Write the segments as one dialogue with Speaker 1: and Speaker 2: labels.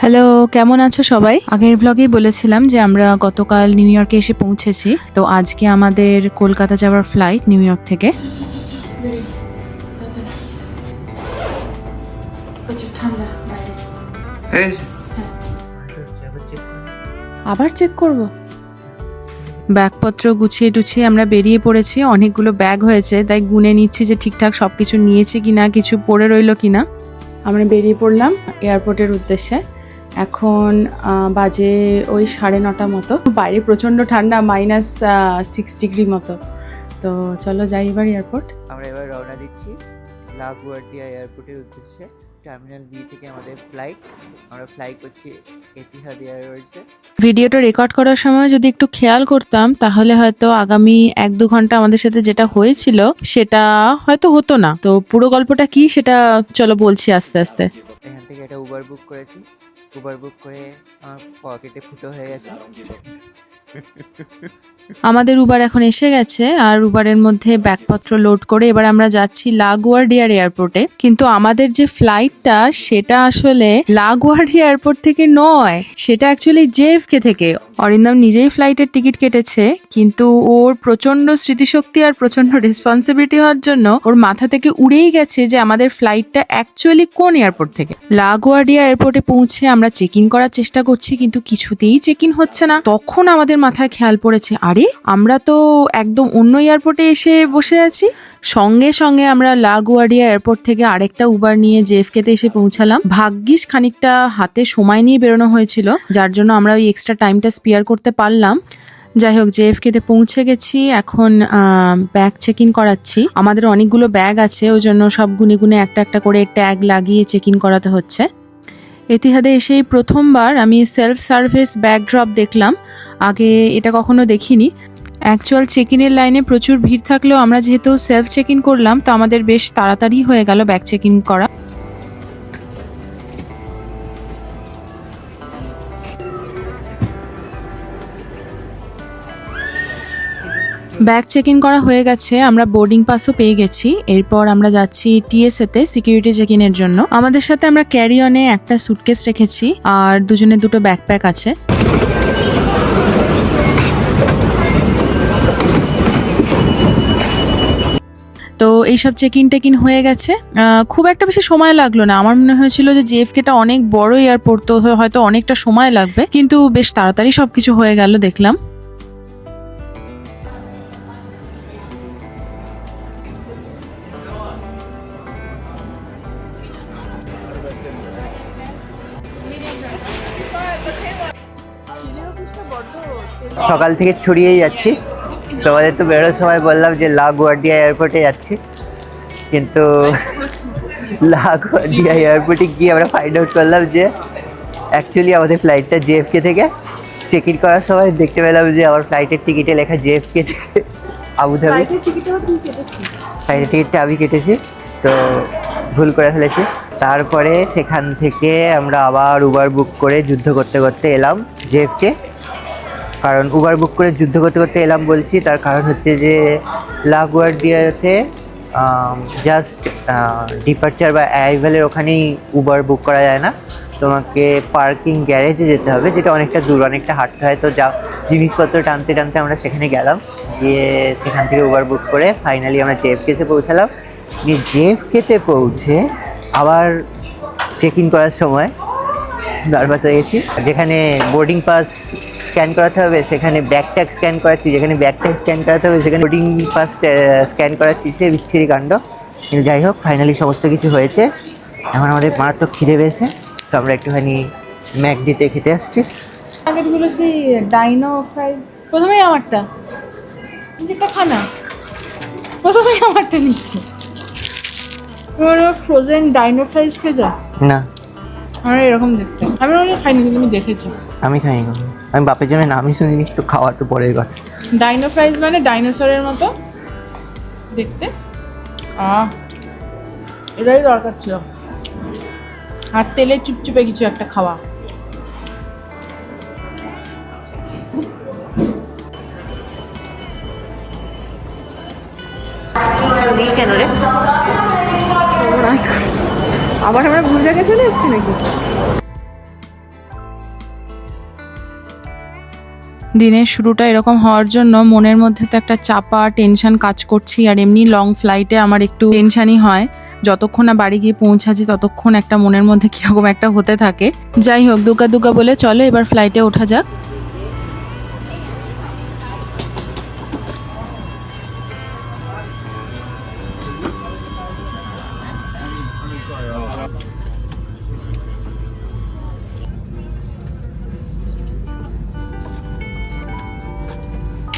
Speaker 1: Hello কেমন আছো সবাই? আগের ব্লগেই বলেছিলাম যে আমরা গতকাল নিউ ইয়র্কে এসে পৌঁছেছি। তো আজকে আমাদের কলকাতা যাওয়ার ফ্লাইট নিউ ইয়র্ক থেকে। আবার চেক করব। ব্যাগপত্র গুছিয়ে টুছিয়ে আমরা বেরিয়ে পড়েছি। অনেকগুলো ব্যাগ হয়েছে। তাই গুনে নিচ্ছি যে ঠিকঠাক সব কিছু নিয়েছি কিনা কিছু পড়ে রইল কিনা। আমরা বেরিয়ে পড়লাম এয়ারপোর্টের উদ্দেশ্যে। এখন বাজে ওই সাড়ে নটা মতো। বাইরে প্রচণ্ড ঠান্ডা মাইনাস সিক্স ডিগ্রি মতো। তো চলো যাই এবার এয়ারপোর্ট
Speaker 2: আমরা এবার রওনা দিচ্ছি লাগুয়ার্ডিয়া এয়ারপোর্টের উদ্দেশ্যে। টার্মিনাল বি থেকে আমাদের ফ্লাইট আমরা ফ্লাই করছি এতিহাদ এয়ারওয়েজে
Speaker 1: ভিডিওটা রেকর্ড করার সময় যদি একটু খেয়াল করতাম তাহলে হয়তো আগামী এক দু ঘণ্টা আমাদের সাথে যেটা হয়েছিল সেটা হয়তো হতো না। তো পুরো গল্পটা কি সেটা চলো বলছি আস্তে আস্তে।
Speaker 2: এখান থেকে একটা উবার বুক করেছি। উবার বুক করে আমার পকেটে ফুটো হয়ে গেছে।
Speaker 1: আমাদের উবার এখন এসে গেছে আর উবারের মধ্যে ব্যাগপত্র লোড করে এবার আমরা যাচ্ছি লাগোয়ার্ডিয়ার এয়ারপোর্টে কিন্তু আমাদের যে ফ্লাইটটা সেটা আসলে লাগোয়ার্ডিয়া এয়ারপোর্ট থেকে নয়, সেটা অ্যাকচুয়ালি জেএফকে থেকে। অরিন্দম নিজেই ফ্লাইটের টিকিট কেটেছে, কিন্তু ওর প্রচণ্ড স্মৃতিশক্তি আর প্রচণ্ড রেসপন্সিবিলিটি হওয়ার জন্য ওর মাথা থেকে উড়েই গেছে যে আমাদের ফ্লাইটটা অ্যাকচুয়ালি কোন এয়ারপোর্ট থেকে। লাগোয়ার্ডিয়া এয়ারপোর্টে পৌঁছে আমরা চেক ইন করার চেষ্টা করছি, কিন্তু কিছুতেই চেক ইন হচ্ছে না। তখন আমাদের মাথায় খেয়াল পড়েছে, আরে, আমরা তো একদম অন্য এয়ারপোর্টে এসে বসে আছি। সঙ্গে সঙ্গে আমরা লাগোয়ার্ডিয়া এয়ারপোর্ট থেকে আরেকটা উবার নিয়ে জেএফকে তে এসে পৌঁছালাম। ভাগ্যিস খানিকটা হাতে সময় নিয়ে বেরোনো হয়েছিল, যার জন্য আমরা ওই এক্সট্রা টাইমটা স্পেয়ার করতে পারলাম। যাই হোক জেএফকে তে পৌঁছে গেছি। এখন ব্যাগ চেক ইন করাচ্ছি। আমাদের অনেকগুলো ব্যাগ আছে, ওই জন্য সব গুনে গুনে একটা একটা করে ট্যাগ লাগিয়ে চেক ইন করাতে হচ্ছে। এতিহাদে এসেই প্রথমবার আমি সেলফ সার্ভিস ব্যাগ ড্রপ দেখলাম। আগে এটা কখনো দেখিনি। অ্যাকচুয়াল চেক ইনের লাইনে প্রচুর ভিড় থাকলেও আমরা যেহেতু সেলফ চেক ইন করলাম, তো আমাদের বেশ তাড়াতাড়ি হয়ে গেল ব্যাগ চেক ইন করা। ব্যাগ চেক ইন করা হয়ে গেছে, আমরা বোর্ডিং পাসও পেয়ে গেছি। এরপর আমরা যাচ্ছি টিএসএ তে, সিকিউরিটি চেক ইনের জন্য। আমাদের সাথে আমরা ক্যারি অনে একটা সুটকেস রেখেছি, আর দুজনে দুটো ব্যাকপ্যাক আছে। তো এইসব চেক ইন টেক ইন হয়ে গেছে। খুব একটা বেশি সময় লাগল না। আমার মনে হয়েছিল যে জেএফকেটা অনেক বড় এয়ারপোর্ট তো হয়তো অনেকটা সময় লাগবে। কিন্তু বেশ তাড়াতাড়ি সবকিছু হয়ে গেল, দেখলাম।
Speaker 2: সকাল থেকে ছড়িয়েই যাচ্ছি। তোমাদের তো বেরোর সময় বললাম যে লা লাগুয়ার্ডিয়া এয়ারপোর্টে যাচ্ছি। কিন্তু লা লাগুয়ার্ডিয়া এয়ারপোর্টে গিয়ে আমরা ফাইন্ড আউট করলাম যে অ্যাকচুয়ালি আমাদের ফ্লাইটটা জেএফকে থেকে চেক ইন করার সময় দেখতে পেলাম যে আমার ফ্লাইটের টিকিটে লেখা জেএফকে থেকে আবুধাবি। ফ্লাইটের টিকিটটা আমি কেটেছি। তো ভুল করে ফেলেছি। তারপরে সেখান থেকে আমরা আবার উবার বুক করে যুদ্ধ করতে করতে এলাম জেএফকে কারণ উবার বুক করে যুদ্ধ করতে করতে এলাম বলছি, তার কারণ হচ্ছে যে লাগুয়ার্ডিয়াতে জাস্ট ডিপার্চার বা অ্যারাইভেলের ওখানেই উবার বুক করা যায় না। তোমাকে পার্কিং গ্যারেজে যেতে হবে, যেটা অনেকটা দূর, অনেকটা হাঁটতে হয়। তো যা, জিনিসপত্র টানতে টানতে আমরা সেখানে গেলাম। গিয়ে সেখান থেকে উবার বুক করে ফাইনালি আমরা জেএফকেতে পৌঁছালাম। গিয়ে জেএফকেতে পৌঁছে আবার চেক ইন করার সময় নার্ভাস হয়ে গেছি। যেখানে বোর্ডিং পাস স্ক্যান করাতে হবে সেখানে ব্যাগ ট্যাগ স্ক্যান করাচ্ছি যেখানে ব্যাগ ট্যাগ স্ক্যান করাতে হবে সেখানে বোর্ডিং পাস স্ক্যান করাচ্ছি সে বিচ্ছিরি কাণ্ড। কিন্তু যাই হোক ফাইনালি সমস্ত কিছু হয়েছে। এখন আমাদের মারাত্মক খিদে পেয়েছে। তো আমরা একটুখানি ম্যাকডিতে খেতে আসছি।
Speaker 1: প্যাকেটগুলো সেই ডাইনো ফ্রাইজ। প্রথমেই আমারটা। যেটা খানা প্রথমেই আমারটা নিচ্ছে। ফ্রোজেন ডাইনো ফ্রাইজ খেয়ে যা
Speaker 2: না।
Speaker 1: আমার এরকম দেখতে। আমি অনেক খাইনি কিন্তু আমি দেখেছি।
Speaker 2: আমি খাইনি আমি বাপের জন্য নামই শুনিনি তো খাওয়া তো পরের কথা।
Speaker 1: ডাইনো ফ্রাইজ মানে ডাইনোসরের মতো দেখতে? আহ এটাই দরকার ছিল। আর তেলে চুপচুপে কিছু একটা খাওয়া।
Speaker 2: কেন রে।
Speaker 1: আবার আমরা ভুল জায়গায় চলে এসেছি নাকি? দিনের শুরুটা এরকম হওয়ার জন্য মনের মধ্যে তো একটা চাপা টেনশন কাজ করছি আর এমনি লং ফ্লাইটে আমার একটু টেনশানই হয়। যতক্ষণ না বাড়ি গিয়ে পৌঁছাচ্ছি, ততক্ষণ একটা মনের মধ্যে কীরকম একটা হতে থাকে। যাই হোক, দুগা দুগা বলে চলো, এবার ফ্লাইটে ওঠা যাক।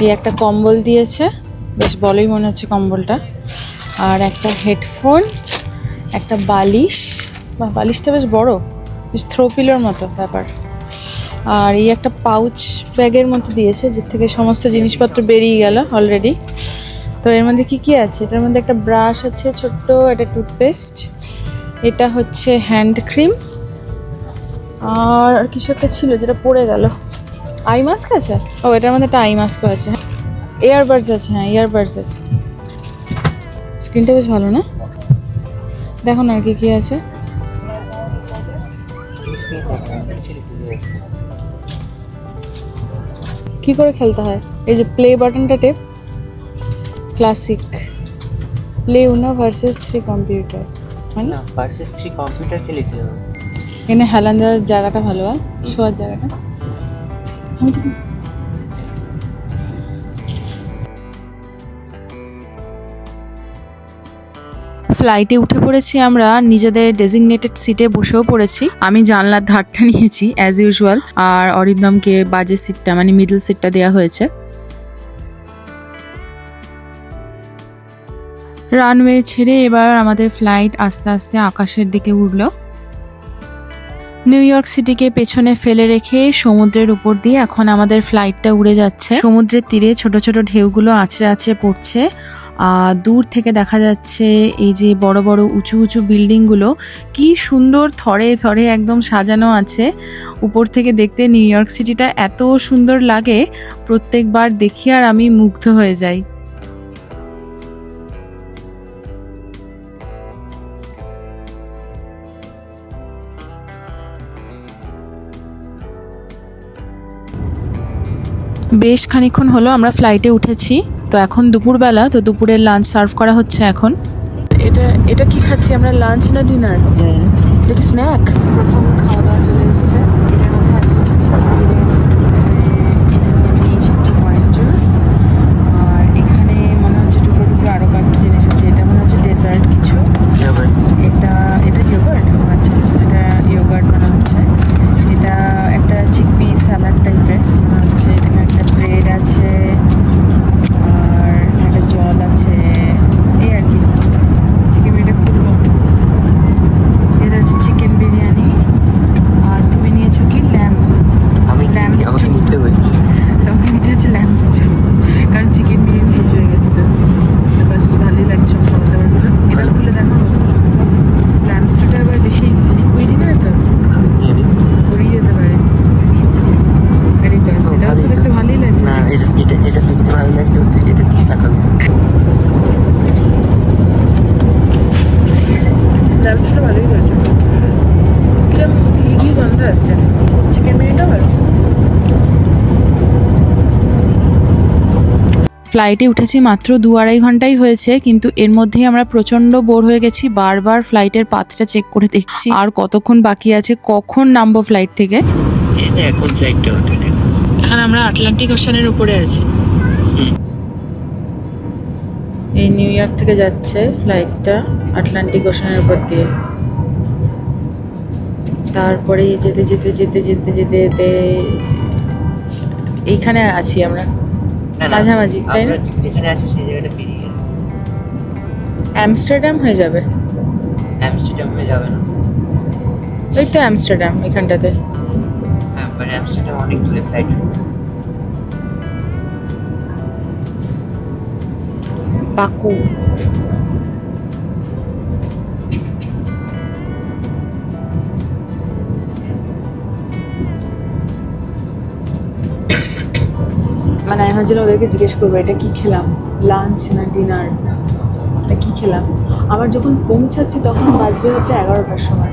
Speaker 1: এই একটা কম্বল দিয়েছে। বেশ বড়ই মনে হচ্ছে কম্বলটা। আর একটা হেডফোন, একটা বালিশ। বা বালিশটা বেশ বড়, বেশ থ্রো পিলোর মতো ব্যাপার। আর এই একটা পাউচ ব্যাগের মতো দিয়েছে যে থেকে সমস্ত জিনিসপত্র বেরিয়ে গেল অলরেডি তো এর মধ্যে কি কি আছে? এটার মধ্যে একটা ব্রাশ আছে ছোট্ট একটা টুথপেস্ট এটা হচ্ছে হ্যান্ড ক্রিম আর কিছু একটা ছিল যেটা পড়ে গেল। আই মাস্ক আছে? ও এটার মধ্যে একটা আই মাস্কও আছে ইয়ারবাডস আছে হ্যাঁ ইয়ারবাডস আছে। স্ক্রিনটা বেশ ভালো না? দেখো না আর কি কি আছে। কি করে খেলতে হয়? এই যে প্লে বাটনটা tape. Classic play Uno versus three computer
Speaker 2: না ভার্সেস থ্রি কম্পিউটার খেলে কি হবে?
Speaker 1: এখানে হেলান দেওয়ার জায়গাটা ভালো হয় শোয়ার জায়গাটা। ফ্লাইটে উঠে পড়েছি আমরা, নিজেদের ডেজিগনেটেড সিটে বসেও পড়েছি। আমি জানলার ধারটা নিয়েছি অ্যাজ ইউজুয়াল আর অরিন্দমকে বাজে সিটটা মানে মিডল সিটটা দেওয়া হয়েছে। রানওয়ে ছেড়ে এবার আমাদের ফ্লাইট আস্তে আস্তে আকাশের দিকে উঠল। নিউ ইয়র্ক সিটিকে পেছনে ফেলে রেখে সমুদ্রের উপর দিয়ে এখন আমাদের ফ্লাইটটা উড়ে যাচ্ছে। সমুদ্রের তীরে ছোট ছোট ঢেউগুলো আছড়ে আছড়ে পড়ছে। আর দূর থেকে দেখা যাচ্ছে এই যে বড় বড় উঁচু উঁচু বিল্ডিংগুলো। কি সুন্দর থরে থরে একদম সাজানো আছে। উপর থেকে দেখতে নিউ ইয়র্ক সিটিটা এত সুন্দর লাগে, প্রত্যেকবার দেখি আর আমি মুগ্ধ হয়ে যাই। বেশ খানিক্ষণ হলো আমরা ফ্লাইটে উঠেছি তো এখন দুপুরবেলা তো দুপুরের লাঞ্চ সার্ভ করা হচ্ছে এখন। এটা এটা কি খাচ্ছি আমরা? লাঞ্চ না ডিনার এটা কি স্ন্যাক প্রথম খাওয়া দাওয়া চলে এসেছে এটার মধ্যে আছে হচ্ছে chicken বিরিয়ানি। নিয়েছি একটু orange juice। আর এখানে মনে হচ্ছে টুকরো টুকরো আরও কয়েকটা জিনিস আছে এটা মনে হচ্ছে ডেজার্ট কিছু এটা এটা ইয়োগার্ট আচ্ছা আচ্ছা এটা ইয়োগার্ট মনে হচ্ছে এটা একটা চিকপি স্যালাড টাইপের মনে হচ্ছে এখানে একটা ব্রেড আছে আর একটা জল আছে এই আর কি চিকেন বিরিয়ানি খুলবো এটা হচ্ছে চিকেন বিরিয়ানি আর তুমি নিয়েছো কি ল্যাম্প
Speaker 2: আমি কি-
Speaker 1: Lamb
Speaker 2: আমাকে
Speaker 1: stew.
Speaker 2: নিতে হয়েছে
Speaker 1: তোমাকে নিতে হচ্ছে ল্যাম্প স্টু কারণ চিকেন বিরিয়ানি শেষ হয়ে গেছিল বাস ভালোই লাগে সব খাবার দাবারগুলো এটা
Speaker 2: ভালো।
Speaker 1: খুলে দেখো ল্যাম্প স্টুটা আবার বেশি লিকুইডই না তো
Speaker 2: নিয়ে নিই।
Speaker 1: পড়েই যেতে পারে আরে ব্যাস
Speaker 2: ও,
Speaker 1: এটাও তো
Speaker 2: ভালোই তো।
Speaker 1: দেখতে ভালোই লাগছে
Speaker 2: না এটা এটা এটা দেখতে ভালো লাগছে ওকে এটা দিয়ে তাকাবি
Speaker 1: ল্যাম্প স্টুটা ভালোই লাগছে কিরম ঘি ঘি গন্ধ আসছে চিকেন বিরিয়ানিটা ভালো ফ্লাইটে উঠেছি মাত্র দু আড়াই ঘন্টাই হয়েছে কিন্তু এর মধ্যেই আমরা প্রচণ্ড বোর হয়ে গেছি বারবার ফ্লাইটের পাথটা চেক করে দেখছি। আর কতক্ষণ বাকি আছে কখন নামবো ফ্লাইট থেকে?
Speaker 2: এখন ফ্লাইটটা
Speaker 1: এখন আমরা আটলান্টিক ওশানের উপরে আছি। এই নিউ ইয়র্ক থেকে যাচ্ছে ফ্লাইটটা আটলান্টিক ওশানের উপর দিয়ে। তারপরে যেতে যেতে যেতে যেতে যেতে যেতে এইখানে আছি আমরা। মাঝামাঝি, তাই না?
Speaker 2: যেখানে আছে সেই জায়গাটা পেরিয়ে গেছে।
Speaker 1: অ্যামস্টারডাম হয়ে যাবে?
Speaker 2: অ্যামস্টারডাম হয়ে যাবে না।
Speaker 1: ওই তো অ্যামস্টারডাম এখানটাতে।
Speaker 2: হ্যাঁ অ্যামস্টারডাম অনেক দূরে ফ্লাইট
Speaker 1: বাকু। মানে আমি ভাবছিলাম ওদেরকে জিজ্ঞেস করব এটা কী খেলাম? লাঞ্চ না ডিনার? এটা কী খেলাম? আবার যখন পৌঁছাচ্ছি তখন বাজবে হচ্ছে এগারোটার সময়।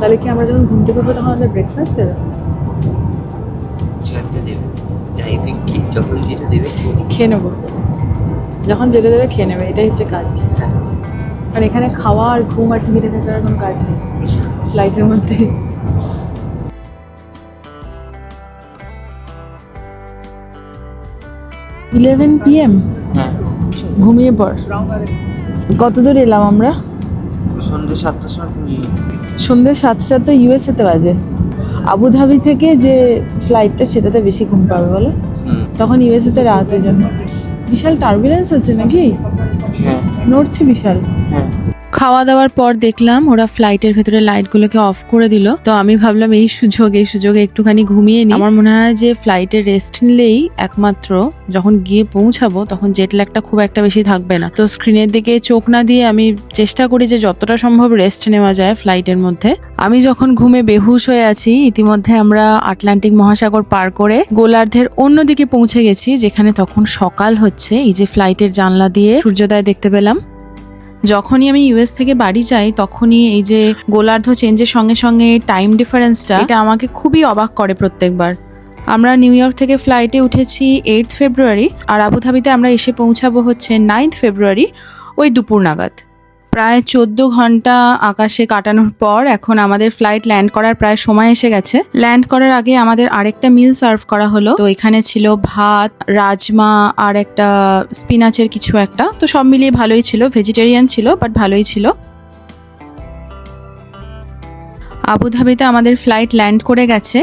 Speaker 1: তাহলে কি আমরা যখন ঘুম থেকে উঠবো তখন আমাদের ব্রেকফাস্ট দেবে?
Speaker 2: দেবে। যখন যেটা দেবে
Speaker 1: খেয়ে নেব। যখন যেটা দেবে খেয়ে নেবে এটাই হচ্ছে কাজ। আর এখানে খাওয়া আর ঘুম আর টিভি দেখা ছাড়া কোনো কাজ নেই। ফ্লাইটের মধ্যে। ইলেভেন পিএম
Speaker 2: হ্যাঁ।
Speaker 1: ঘুমিয়ে পর কত দূর এলাম আমরা?
Speaker 2: সন্ধ্যে সাতটার সময়
Speaker 1: সন্ধ্যে সাতটা তো ইউএসএতে বাজে। আবুধাবি থেকে যে ফ্লাইটটা সেটাতে বেশি ঘুম পাবে বলো?
Speaker 2: তখন
Speaker 1: তখন ইউএসএতে রাতের জন্য। বিশাল টার্বুলেন্স হচ্ছে নাকি?
Speaker 2: হ্যাঁ।
Speaker 1: নড়ছে বিশাল।
Speaker 2: হ্যাঁ।
Speaker 1: খাওয়া দাওয়ার পর দেখলাম ওরা ফ্লাইটের ভেতরে লাইটগুলোকে অফ করে দিল। তো আমি ভাবলাম, এই সুযোগ, এই সুযোগে, একটুখানি ঘুমিয়ে নিই। আমার মনে হয় যে ফ্লাইটে রেস্ট নিলেই একমাত্র যখন গিয়ে পৌঁছাবো, তখন জেট ল্যাগটা খুব একটা বেশি থাকবে না। তো স্ক্রিনের দিকে চোখ না দিয়ে আমি চেষ্টা করি যে যতটা সম্ভব রেস্ট নেওয়া যায় ফ্লাইটের মধ্যে। আমি যখন ঘুমে বেহুশ হয়ে আছি, ইতিমধ্যে আমরা আটলান্টিক মহাসাগর পার করে গোলার্ধের অন্যদিকে পৌঁছে গেছি, যেখানে তখন সকাল হচ্ছে। এই যে ফ্লাইটের জানলা দিয়ে সূর্যোদয় দেখতে পেলাম। যখনই আমি ইউএস থেকে বাড়ি যাই, তখনই এই যে গোলার্ধ চেঞ্জের সঙ্গে সঙ্গে টাইম ডিফারেন্সটা এটা আমাকে খুবই অবাক করে প্রত্যেকবার। আমরা নিউ ইয়র্ক থেকে ফ্লাইটে উঠেছি এইট ফেব্রুয়ারি আর আবুধাবিতে আমরা এসে পৌঁছাবো হচ্ছে নাইন্থ ফেব্রুয়ারি ওই দুপুর নাগাদ। প্রায় চোদ্দ ঘণ্টা আকাশে কাটানোর পর এখন আমাদের ফ্লাইট ল্যান্ড করার প্রায় সময় এসে গেছে। ল্যান্ড করার আগে আমাদের আরেকটা মিল সার্ভ করা হলো। তো এখানে ছিল ভাত, রাজমা আর একটা স্পিনাচের কিছু একটা। তো সব মিলিয়ে ভালোই ছিল। ভেজিটেরিয়ান ছিল বাট ভালোই ছিল। আবুধাবিতে আমাদের ফ্লাইট ল্যান্ড করে গেছে।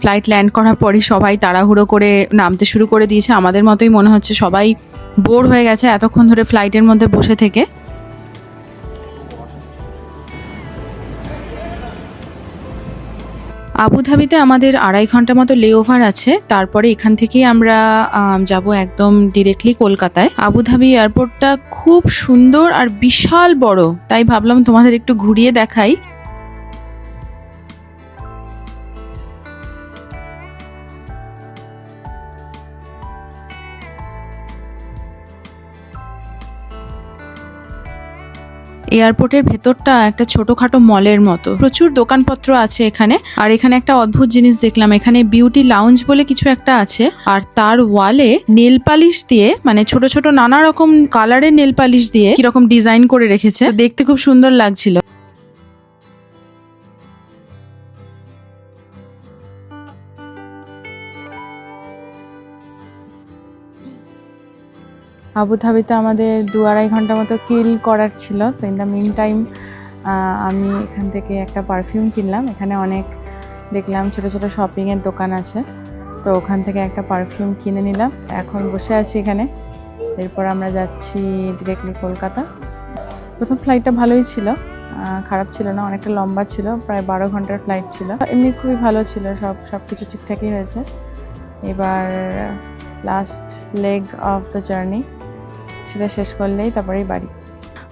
Speaker 1: ফ্লাইট ল্যান্ড করার পরই সবাই তাড়াহুড়ো করে নামতে শুরু করে দিয়েছে। আমাদের মতোই মনে হচ্ছে সবাই বোর হয়ে গেছে এতক্ষণ ধরে ফ্লাইটের মধ্যে বসে থেকে। আবুধাবিতে আমাদের আড়াই ঘণ্টা মতো লেওভার আছে। তারপরে এখান থেকেই আমরা যাব একদম ডিরেক্টলি কলকাতায়। আবুধাবি এয়ারপোর্টটা খুব সুন্দর আর বিশাল বড়। তাই ভাবলাম তোমাদের একটু ঘুরিয়ে দেখাই। এয়ারপোর্টের ভেতরটা একটা ছোটখাটো মলের মতো। প্রচুর দোকানপত্র আছে এখানে। আর এখানে একটা অদ্ভুত জিনিস দেখলাম। এখানে বিউটি লাউঞ্জ বলে কিছু একটা আছে। আর তার ওয়ালে নেল পালিশ দিয়ে মানে ছোট ছোট নানা রকম কালারের নেল পালিশ দিয়ে কীরকম ডিজাইন করে রেখেছে। দেখতে খুব সুন্দর লাগছিল। আবুধাবিতে আমাদের দু আড়াই ঘণ্টা মতো কিল করার ছিল। তো ইন দ্য মিন টাইম আমি এখান থেকে একটা পারফিউম কিনলাম। এখানে অনেক দেখলাম ছোট ছোট শপিংয়ের দোকান আছে। তো ওখান থেকে একটা পারফিউম কিনে নিলাম। এখন বসে আছি এখানে। এরপর আমরা যাচ্ছি ডিরেক্টলি কলকাতা। প্রথম ফ্লাইটটা ভালোই ছিল। খারাপ ছিল না, অনেকটা লম্বা ছিল। প্রায় বারো ঘণ্টার ফ্লাইট ছিল। এমনি খুবই ভালো ছিল, সব সব কিছু ঠিকঠাকই হয়েছে। এবার last leg of the journey সেটা শেষ করলেই তারপরেই বাড়ি।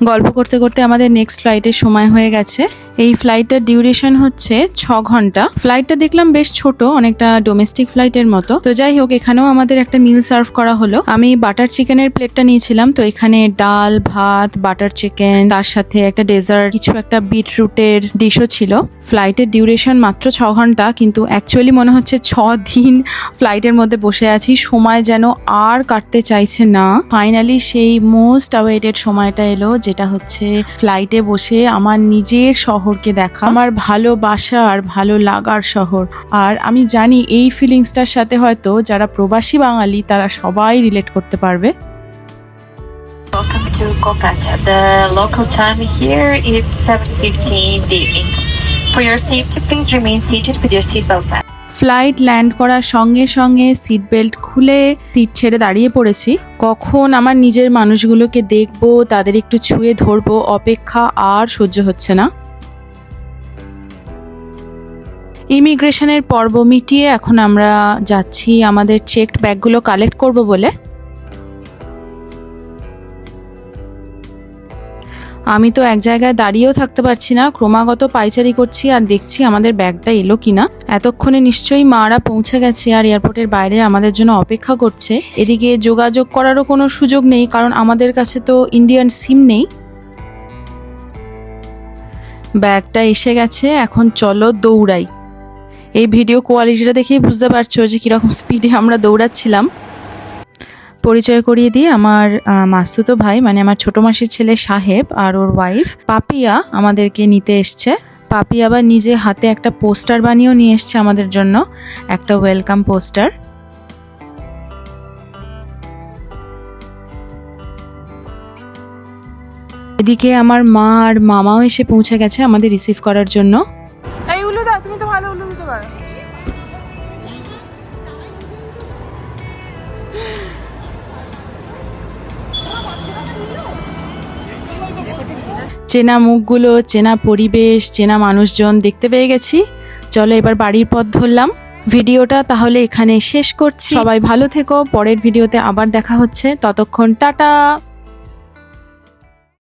Speaker 1: গল্প করতে করতে আমাদের নেক্সট ফ্লাইটের সময় হয়ে গেছে। এই ফ্লাইটটার ডিউরেশন হচ্ছে ছ ঘণ্টা। ফ্লাইটটা দেখলাম বেশ ছোট, অনেকটা ডোমেস্টিক ফ্লাইটের মতো। তো যাই হোক, এখানেও আমাদের একটা মিল সার্ভ করা হলো। আমি বাটার চিকেনের প্লেটটা নিয়েছিলাম, তো এখানে ডাল, ভাত বাটার চিকেন তার সাথে একটা ডেজার্ট কিছু একটা বিটরুটের ডিশও ছিল। ফ্লাইটের ডিউরেশন মাত্র ছ ঘণ্টা, কিন্তু অ্যাকচুয়ালি মনে হচ্ছে ছ দিন ফ্লাইটের মধ্যে বসে আছি। সময় যেন আর কাটতে চাইছে না। ফাইনালি সেই মোস্ট অ্যাওয়েটেড সময়টা এলো, যেটা হচ্ছে ফ্লাইটে বসে আমার নিজের শহরকে দেখা আমার ভালোবাসা আর ভালো লাগার শহর আর আমি জানি এই ফিলিংসটার সাথে হয়তো যারা প্রবাসী বাঙালি তারা সবাই রিলেট করতে পারবে
Speaker 3: Welcome to Kolkata. The local time here is 7.15 in the evening. For your safety, please remain seated with your seatbelt fastened.
Speaker 1: Flight land করার সঙ্গে সঙ্গে সিট বেল্ট খুলে সিট ছেড়ে দাঁড়িয়ে পড়েছি কখন আমার নিজের মানুষগুলোকে দেখব তাদের একটু ছুঁয়ে ধরবো অপেক্ষা আর সহ্য হচ্ছে না ইমিগ্রেশনের পর্ব মিটিয়ে এখন আমরা যাচ্ছি আমাদের চেকড ব্যাগগুলো কালেক্ট করব বলে। আমি তো এক জায়গায় দাঁড়িয়েও থাকতে পারছি না, ক্রমাগত পাইচারি করছি আর দেখছি আমাদের ব্যাগটা এলো কিনা। এতক্ষণে নিশ্চয়ই মারা পৌঁছে গেছে আর এয়ারপোর্টের বাইরে আমাদের জন্য অপেক্ষা করছে। এদিকে যোগাযোগ করারও কোনো সুযোগ নেই, কারণ আমাদের কাছে তো ইন্ডিয়ান সিম নেই। ব্যাগটা এসে গেছে, এখন চলো দৌড়াই। এই ভিডিও কোয়ালিটিটা দেখেই বুঝতে পারছ যে কীরকম স্পিডে আমরা দৌড়াচ্ছিলাম। পরিচয় করিয়ে দিই আমার আহ, মাসতুতো ভাই মানে আমার ছোট মাসির ছেলে সাহেব আর ওর ওয়াইফ পাপিয়া আমাদেরকে নিতে এসছে। পাপি আবার নিজে হাতে একটা পোস্টার বানিয়েও নিয়ে এসছে আমাদের জন্য একটা ওয়েলকাম পোস্টার এদিকে আমার মা আর মামাও এসে পৌঁছে গেছে আমাদের রিসিভ করার জন্য।
Speaker 4: এই উলু দাও তুমি তো ভালো উলু পারো
Speaker 1: চেনা মুখগুলো, চেনা পরিবেশ, চেনা মানুষজন দেখতে পেয়ে গেছি। চলো এবার বাড়ির পথ ধরলাম। ভিডিওটা তাহলে এখানে শেষ করছি। সবাই ভালো থেকো। পরের ভিডিওতে আবার দেখা হচ্ছে। ততক্ষণ টাটা!